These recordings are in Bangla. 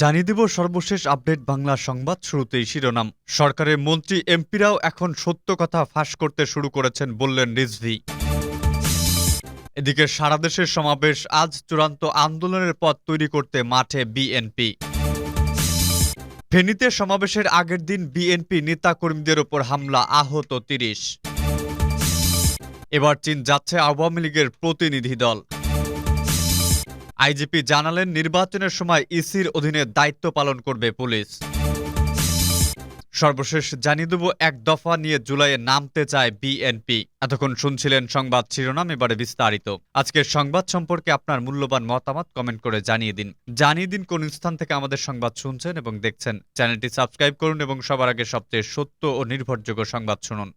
জানিয়ে দেব সর্বশেষ আপডেট বাংলা সংবাদ শুরুতেই শিরোনাম। সরকারের মন্ত্রী এমপিরাও এখন সত্য কথা ফাঁস করতে শুরু করেছেন বললেন রিজভি। এদিকে সারা দেশের সমাবেশ আজ চূড়ান্ত আন্দোলনের পথ তৈরি করতে মাঠে বিএনপি। ফেনীতে সমাবেশের আগের দিন বিএনপি নেতাকর্মীদের ওপর হামলা, আহত তিরিশ। এবার চীন যাচ্ছে আওয়ামী লীগের প্রতিনিধি দল। আইজিপি জানালেন, নির্বাচনের সময় ইসির অধীনে দায়িত্ব পালন করবে পুলিশ। সর্বশেষ জানিয়ে দেব, এক দফা নিয়ে জুলাইয়ে নামতে চায় বিএনপি। এতক্ষণ শুনছিলেন সংবাদ শিরোনাম, এবারে বিস্তারিত। আজকের সংবাদ সম্পর্কে আপনার মূল্যবান মতামত কমেন্ট করে জানিয়ে দিন। জানিয়ে দিন কোন স্থান থেকে আমাদের সংবাদ শুনছেন এবং দেখছেন। চ্যানেলটি সাবস্ক্রাইব করুন এবং সবার আগে সবচেয়ে সত্য ও নির্ভরযোগ্য সংবাদ শুনুন।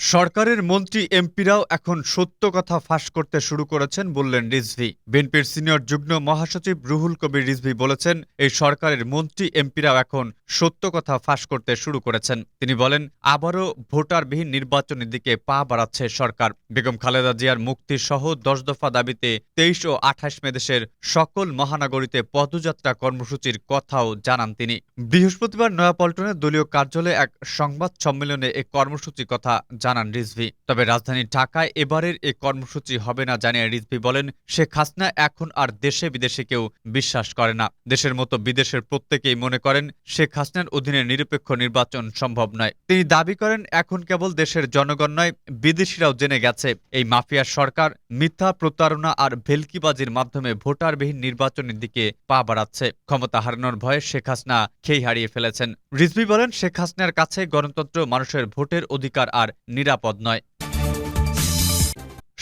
সরকারের মন্ত্রী এমপিরাও এখন সত্য কথা ফাঁস করতে শুরু করেছেন বললেন রিজভি। বিএনপির সিনিয়র যুগ্ম মহাসচিব রুহুল কবির রিজভি বলেছেন, এই সরকারের মন্ত্রী এমপিরাও এখন সত্য কথা ফাঁস করতে শুরু করেছেন। তিনি বলেন, আবারও ভোটারবিহীন নির্বাচনের দিকে পা বাড়াচ্ছে সরকার। বেগম খালেদা জিয়ার মুক্তি সহ দশ দফা দাবিতে তেইশ ও আঠাশ মে দেশের সকল মহানগরীতে পদযাত্রা কর্মসূচির কথাও জানান তিনি। বৃহস্পতিবার নয়াপল্টনে দলীয় কার্যালয়ে এক সংবাদ সম্মেলনে এ কর্মসূচি কথা জানান রিজভি। তবে রাজধানী ঢাকায় এবারের এ কর্মসূচি হবে না জানিয়ে রিজভি বলেন শেখ হাসিনা এখন আর দেশে বিদেশে কেউ বিশ্বাস করে না। দেশের মতো বিদেশের প্রত্যেকেই মনে করেন শেখ হাসিনার অধীনে নিরপেক্ষ নির্বাচন সম্ভব নয়। তিনি দাবি করেন, এখন কেবল দেশের জনগণ নয়, বিদেশিরাও জেনে গেছে, এই মাফিয়ার সরকার মিথ্যা প্রতারণা আর ভেলকিবাজির মাধ্যমে ভোটারবিহীন নির্বাচনের দিকে পা বাড়াচ্ছে। ক্ষমতা হারানোর ভয়ে শেখ হাসিনা খেই হারিয়ে ফেলেছেন। রিজভি বলেন, শেখ হাসিনার কাছে গণতন্ত্র মানুষের ভোটের অধিকার আর নিরাপদ নয়।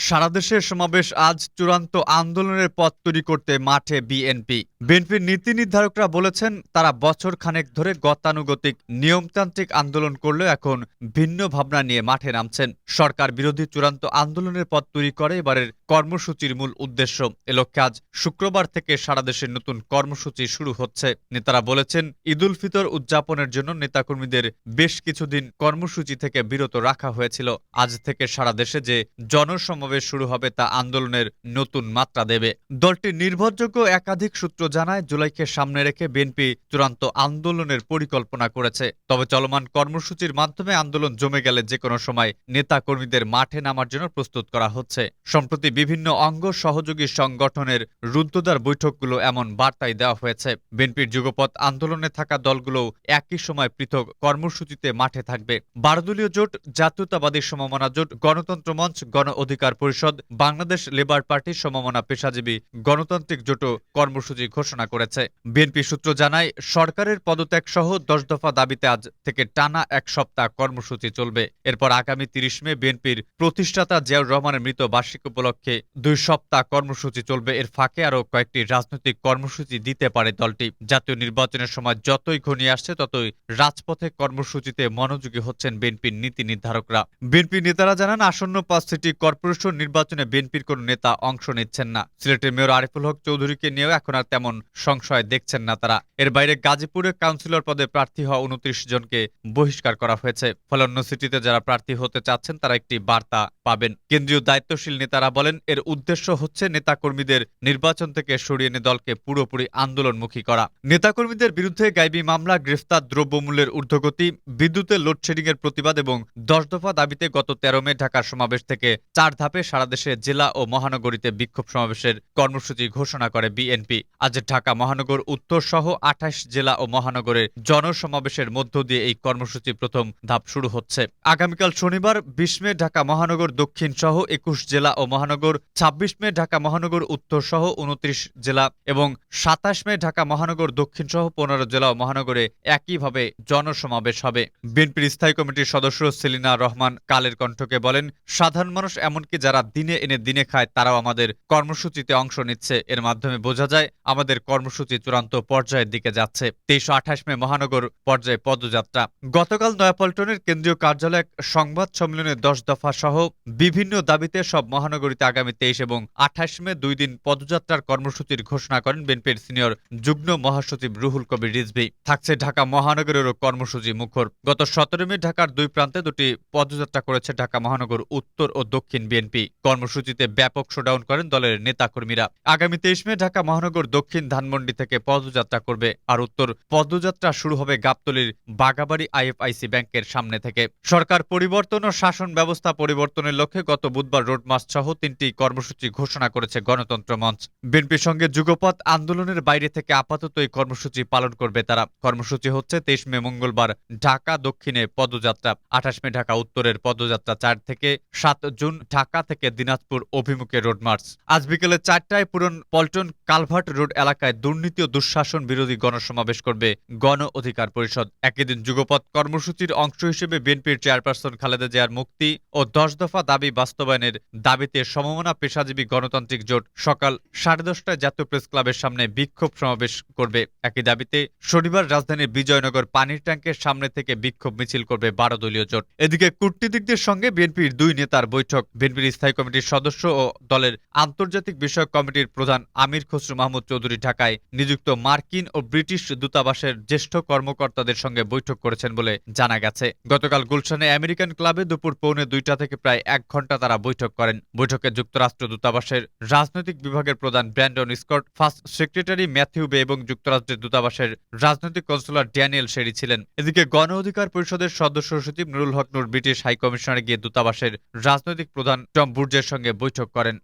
সারাদেশের সমাবেশ আজ চূড়ান্ত আন্দোলনের পথ তৈরি করতে মাঠে বিএনপি। বিএনপির নীতি নির্ধারকরা বলেছেন, তারা বছর খানেক ধরে গতানুগতিক, নিয়মতান্ত্রিক আন্দোলন করলেও এখন ভিন্ন ভাবনা নিয়ে মাঠে নামছেন। সরকার বিরোধী চূড়ান্ত আন্দোলনের পথ তৈরি করে, এবারের কর্মসূচির মূল উদ্দেশ্য। এ লক্ষ্যে আজ শুক্রবার থেকে সারা দেশের নতুন কর্মসূচি শুরু হচ্ছে। নেতারা বলেছেন ঈদুল ফিতর উদযাপনের জন্য নেতাকর্মীদের বেশ কিছুদিন কর্মসূচি থেকে বিরত রাখা হয়েছিল। আজ থেকে সারা দেশে যে জনসমাবেশ শুরু হবে তা আন্দোলনের নতুন মাত্রা দেবে। দলটির নির্ভরযোগ্য একাধিক সূত্র জানায়, জুলাইকে সামনে রেখে বিএনপি চূড়ান্ত আন্দোলনের পরিকল্পনা করেছে। তবে চলমান কর্মসূচির মাধ্যমে আন্দোলন জমে গেলে যে কোনো সময় নেতা কর্মীদের মাঠে নামার জন্য প্রস্তুত করা হচ্ছে। সম্প্রতি বিভিন্ন অঙ্গ সহযোগী সংগঠনের রুদ্ধদ্বার বৈঠকগুলো এমন বার্তাই দেওয়া হয়েছে। বিএনপির যুগপথ আন্দোলনে থাকা দলগুলো একই সময় পৃথক কর্মসূচিতে মাঠে থাকবে। বারদলীয় জোট, জাতীয়তাবাদী সমমনা জোট, গণতন্ত্র মঞ্চ, গণ অধিকার পরিষদ, বাংলাদেশ লেবার পার্টি সমমনা পেশাজীবী, গণতান্ত্রিক জোটও কর্মসূচি ঘোষণা করেছে। বিএনপি সূত্র জানায়, সরকারের পদত্যাগ সহ দশ দফা দাবিতে আজ থেকে টানা এক সপ্তাহ কর্মসূচি চলবে। এরপর আগামী তিরিশ মে বিএনপির প্রতিষ্ঠাতা জিয়াউর রহমানের মৃত বার্ষিক উপলক্ষে দুই সপ্তাহ কর্মসূচি চলবে। এর ফাঁকে আরও কয়েকটি রাজনৈতিক কর্মসূচি দিতে পারে দলটি। জাতীয় নির্বাচনের সময় যতই ঘনিয়ে আসছে, ততই রাজপথে কর্মসূচিতে মনোযোগী হচ্ছেন বিএনপির নীতি নির্ধারকরা। বিএনপি নেতারা জানান, আসন্ন পাঁচ সিটি কর্পোরেশন নির্বাচনে বিএনপির কোন নেতা অংশ নিচ্ছেন না। সিলেটের মেয়র আরিফুল হক চৌধুরীকে নিয়েও এখন আর তেমন সংশয় দেখছেন না তারা। এর বাইরে গাজীপুরে কাউন্সিলর পদে প্রার্থী হওয়া উনত্রিশ জনকে বহিষ্কার করা হয়েছে। ফলে অন্য সিটিতে যারা প্রার্থী হতে চাচ্ছেন, তারা একটি বার্তা পাবেন। কেন্দ্রীয় দায়িত্বশীল নেতারা বলেন, এর উদ্দেশ্য হচ্ছে নেতাকর্মীদের নির্বাচন থেকে সরিয়ে এনে দলকে পুরোপুরি আন্দোলনমুখী করা। নেতাকর্মীদের বিরুদ্ধে গাইবি মামলা, গ্রেফতার দ্রব্যমূল্যের ঊর্ধ্বগতি, বিদ্যুতের লোডশেডিং এর প্রতিবাদ এবং দশ দফা দাবিতে গত তেরো মে ঢাকার সমাবেশ থেকে চার ধাপে সারা দেশে জেলা ও মহানগরীতে বিক্ষোভ সমাবেশের কর্মসূচি ঘোষণা করে বিএনপি। আজ ঢাকা মহানগর, উত্তর সহ আঠাশ জেলা ও মহানগরের জনসমাবেশের মধ্য দিয়ে এই কর্মসূচি প্রথম ধাপ শুরু হচ্ছে। আগামীকাল শনিবার, বিশ মে ঢাকা মহানগর দক্ষিণ সহ একুশ জেলা ও মহানগর, ছাব্বিশ মে ঢাকা মহানগর, উত্তর সহ উনত্রিশ জেলা এবং সাতাশ মে ঢাকা মহানগর, দক্ষিণ সহ পনেরো জেলা ও মহানগরে একইভাবে জনসমাবেশ হবে। বিএনপির স্থায়ী কমিটির সদস্য সেলিনা রহমান কালের কণ্ঠকে বলেন, সাধারণ মানুষ এমনকি যারা দিনে এনে দিনে খায়, তারাও আমাদের কর্মসূচিতে অংশ নিচ্ছে। এর মাধ্যমে বোঝা যায়, আমাদের কর্মসূচি চূড়ান্ত পর্যায়ের দিকে যাচ্ছে। তেইশশো আঠাশ মে মহানগর পর্যায়ে পদযাত্রা। গতকাল নয়াপল্টনের কেন্দ্রীয় কার্যালয়ে এক সংবাদ সম্মেলনে দশ দফা সহ বিভিন্ন দাবিতে সব মহানগরীতে আগামী তেইশ এবং আঠাশ মে দুই দিন পদযাত্রার কর্মসূচির ঘোষণা করেন বিএনপির সিনিয়র যুগ্ম মহাসচিব রুহুল কবির রিজভি। থাকছে ঢাকা মহানগরেরও কর্মসূচি মুখর। গত সতেরো মে ঢাকার দুই প্রান্তে দুটি পদযাত্রা করেছে ঢাকা মহানগর উত্তর ও দক্ষিণ বিএনপি। কর্মসূচিতে ব্যাপক শোডাউন করেন দলের নেতাকর্মীরা। আগামী তেইশ মে ঢাকা মহানগর দক্ষিণ ধানমন্ডি থেকে পদযাত্রা করবে আর উত্তর পদযাত্রা শুরু হবে গাবতলীর বাগাবাড়ি আইএফআইসি ব্যাংকের সামনে থেকে। সরকার পরিবর্তন ও শাসন ব্যবস্থা পরিবর্তনের লক্ষ্যে গত বুধবার রোড মার্চ সহ তিনটি কর্মসূচি ঘোষণা করেছে গণতন্ত্র মঞ্চ। বিএনপির সঙ্গে যুগপথ আন্দোলনের বাইরে থেকে আপাতত এই কর্মসূচি পালন করবে তারা। কর্মসূচি হচ্ছে তেইশ মে মঙ্গলবার ঢাকা দক্ষিণে পদযাত্রা, আঠাশ মে ঢাকা উত্তরের পদযাত্রা, চার থেকে সাত জুন ঢাকা থেকে দিনাজপুর অভিমুখে রোড মার্চ আজ বিকেলে চারটায় পুরন পল্টন কালভার্ট রোড এলাকায় দুর্নীতি ও দুঃশাসন বিরোধী গণসমাবেশ করবে গণ অধিকার পরিষদ। একই দিন যুগপথ কর্মসূচির অংশ হিসেবে বিএনপির চেয়ারপারসন খালেদা জিয়ার মুক্তি ও দশ দফা দাবি বাস্তবায়নের দাবিতে সমমনা পেশাজীবী গণতান্ত্রিক জোট সকাল সাড়ে দশটায় জাতীয় প্রেস ক্লাবের সামনে বিক্ষোভ সমাবেশ করবে। একই দাবিতে শনিবার রাজধানীর বিজয়নগর পানির ট্যাঙ্কের সামনে থেকে বিক্ষোভ মিছিল করবে বারো দলীয় জোট। এদিকে কূটনীতিকদের সঙ্গে বিএনপির দুই নেতার বৈঠক। বিএনপির স্থায়ী কমিটির সদস্য ও দলের আন্তর্জাতিক বিষয়ক কমিটির প্রধান আমির খসরু মাহমুদ চৌধুরী ঢাকায় নিযুক্ত মার্কিন ও ব্রিটিশ দূতাবাসের জ্যেষ্ঠ কর্মকর্তাদের সঙ্গে বৈঠক করেছেন বলে জানা গেছে। গতকাল গুলশানে আমেরিকান ক্লাবে দুপুর পৌনে দুইটা থেকে প্রায় এক ঘণ্টা তারা বৈঠক করেন। বৈঠকে যুক্তরাষ্ট্র দূতাবাসের রাজনৈতিক বিভাগের প্রধান Brandon Scott, first secretary Matthew Bey এবং যুক্তরাষ্ট্রের দূতাবাসের রাজনৈতিক কনসুলার ড্যানিয়েল শেরি ছিলেন। এদিকে গণ অধিকার পরিষদের সদস্য সচিব নুরুল হক নুর ব্রিটিশ হাই কমিশনারে গিয়ে দূতাবাসের রাজনৈতিক প্রধান টম বুর্জের সঙ্গে বৈঠক করেন।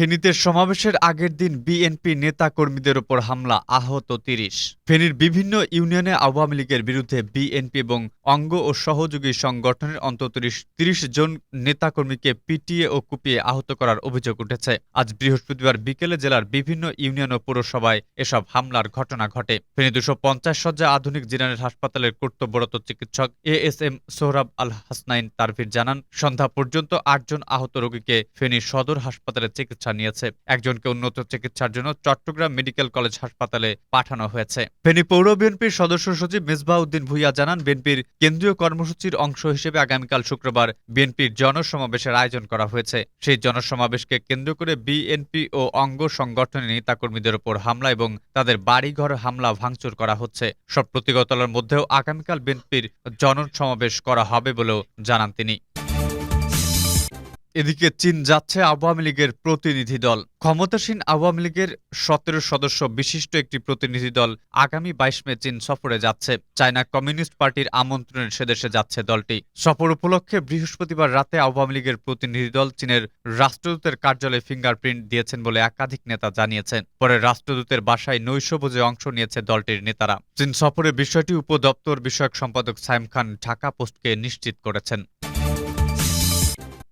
ফেনীতে সমাবেশের আগের দিন বিএনপি নেতা কর্মীদের ওপর হামলা, আহত তিরিশ। ফেনীর বিভিন্ন ইউনিয়নে আওয়ামী লীগের বিরুদ্ধে বিএনপি এবং অঙ্গ ও সহযোগী সংগঠনের অন্তত তিরিশ জন নেতাকর্মীকে পিটিয়ে ও কুপিয়ে আহত করার অভিযোগ উঠেছে। আজ বৃহস্পতিবার বিকেলে জেলার বিভিন্ন ইউনিয়ন ও পৌরসভায় এসব হামলার ঘটনা ঘটে। ফেনী দুশো পঞ্চাশ সজ্জা আধুনিক জেনারেল হাসপাতালের কর্তব্যরত চিকিৎসক A S M Sohrab Al Hasnain Tarfir জানান, সন্ধ্যা পর্যন্ত আটজন আহত রোগীকে ফেনী সদর হাসপাতালে চিকিৎসা নিয়েছে। একজনকে উন্নত চিকিৎসার জন্য চট্টগ্রাম মেডিকেল কলেজ হাসপাতালে পাঠানো হয়েছে। ফেনী পৌর বিএনপির সদস্য সচিব মেজবাহ উদ্দিন ভুইয়া জানান, বিএনপির কেন্দ্রীয় কর্মসূচির অংশ হিসেবে আগামীকাল শুক্রবার বিএনপির জনসমাবেশের আয়োজন করা হয়েছে। সেই জনসমাবেশকে কেন্দ্র করে বিএনপি ও অঙ্গ সংগঠনের নেতাকর্মীদের ওপর হামলা এবং তাদের বাড়িঘর হামলা ভাঙচুর করা হচ্ছে। সব প্রতিগতলার মধ্যেও আগামীকাল বিএনপির জনসমাবেশ করা হবে বলেও জানান তিনি। এদিকে চীন যাচ্ছে আওয়ামী লীগের প্রতিনিধি দল। ক্ষমতাসীন আওয়ামী লীগের সতেরো সদস্য বিশিষ্ট একটি প্রতিনিধি দল আগামী বাইশ মে চীন সফরে যাচ্ছে। চায়না কমিউনিস্ট পার্টির আমন্ত্রণে সেদেশে যাচ্ছে দলটি। সফর উপলক্ষে বৃহস্পতিবার রাতে আওয়ামী লীগের প্রতিনিধি দল চীনের রাষ্ট্রদূতের কার্যালয়ে ফিঙ্গারপ্রিন্ট দিয়েছেন বলে একাধিক নেতা জানিয়েছেন। পরে রাষ্ট্রদূতের বাসায় নৈশভোজে অংশ নিয়েছে দলটির নেতারা। চীন সফরে বিষয়টি উপদপ্তর বিষয়ক সম্পাদক সাইম খান ঢাকা পোস্টকে নিশ্চিত করেছেন।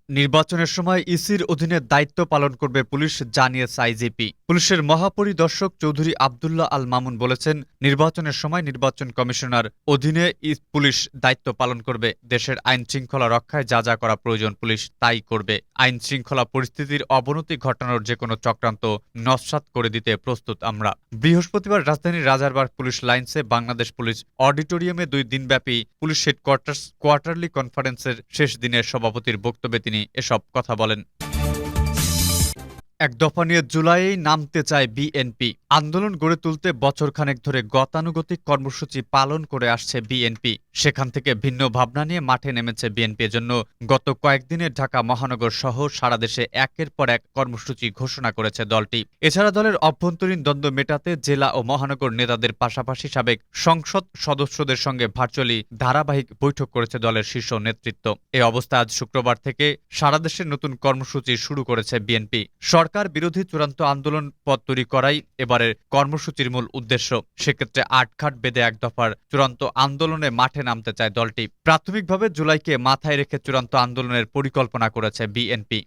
নির্বাচনের সময় ইসির অধীনে দায়িত্ব পালন করবে পুলিশ, জানিয়েছে আইজিপি। পুলিশের মহাপরিদর্শক চৌধুরী আবদুল্লাহ আল মামুন বলেছেন, নির্বাচনের সময় নির্বাচন কমিশনার অধীনে পুলিশ দায়িত্ব পালন করবে। দেশের আইন শৃঙ্খলা রক্ষায় যা যা করা প্রয়োজন পুলিশ তাই করবে। আইন শৃঙ্খলা পরিস্থিতির অবনতি ঘটানোর যে কোনো চক্রান্ত নস্বাত করে দিতে প্রস্তুত আমরা। বৃহস্পতিবার রাজধানীর রাজারবাগ পুলিশ লাইন্সে বাংলাদেশ পুলিশ অডিটোরিয়ামে দুই দিনব্যাপী পুলিশ হেডকোয়ার্টার্স কোয়ার্টারলি কনফারেন্সের শেষ দিনের সভাপতির বক্তব্যে তিনি এসব কথা বলেন। এক দফা নিয়ে জুলাইয়েই নামতে চায় বিএনপি। আন্দোলন গড়ে তুলতে বছরখানেক ধরে গতানুগতিক কর্মসূচি পালন করে আসছে বিএনপি। সেখান থেকে ভিন্ন ভাবনা নিয়ে মাঠে নেমেছে বিএনপি। জন্য গত কয়েকদিনে ঢাকা মহানগর সহ সারা দেশে একের পর এক কর্মসূচি ঘোষণা করেছে দলটি। এছাড়া দলের অভ্যন্তরীণ দ্বন্দ্ব মেটাতে জেলা ও মহানগর নেতাদের পাশাপাশি সাবেক সংসদ সদস্যদের সঙ্গে ভার্চুয়ালি ধারাবাহিক বৈঠক করেছে দলের শীর্ষ নেতৃত্ব। এ অবস্থা আজ শুক্রবার থেকে সারা দেশের নতুন কর্মসূচি শুরু করেছে বিএনপি। সরকার বিরোধী চূড়ান্ত আন্দোলন পথ তৈরি করাই এবারের কর্মসূচির মূল উদ্দেশ্য। সেক্ষেত্রে আটঘাট বেঁধে এক দফার চূড়ান্ত আন্দোলনে মাঠে নামতে চায় দলটি। প্রাথমিকভাবে জুলাইকে মাথায় রেখে চূড়ান্ত আন্দোলনের পরিকল্পনা করেছে বিএনপি।